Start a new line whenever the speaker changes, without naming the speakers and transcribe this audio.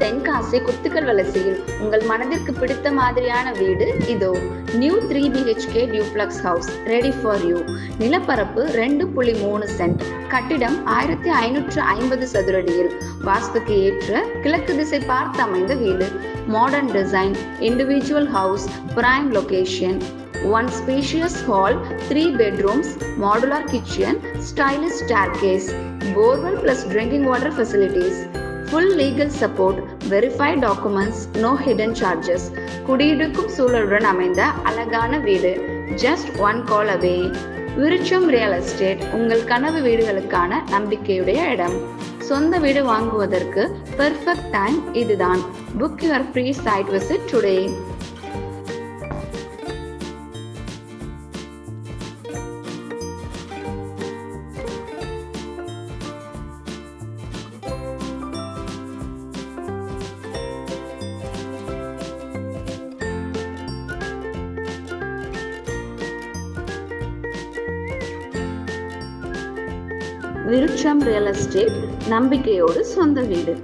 தென்காசி குத்துக்கல் வலசையில் உங்கள் மனதிற்கு பிடித்த மாதிரியான வீடு இதோ. New three BHK duplex house ready for you நிலப்பரப்பு ரெண்டு புள்ளி மூணு சென்ட் கட்டிடம் ஆயிரத்தி ஐநூற்று ஐம்பது சதுரடியில். வாஸ்துக்கு ஏற்ற கிழக்கு திசை பார்த்து அமைந்த வீடு. Modern design individual house prime location one spacious hall three bedrooms modular kitchen stylish staircase borewell plus drinking water facilities full legal support verified documents no hidden charges குடியிருக்கும் சூழலுடன் அமைந்த அழகான வீடு. Just one call away Virutcham real estate உங்கள் கனவு வீடுகளுக்கான நம்பிக்கையுடைய இடம். சொந்த வீடு வாங்குவதற்கு பெர்ஃபெக்ட் டைம் இதுதான். Book your free site visit today Virutcham real estate நம்பிக்கையோடு சொந்த வீடு.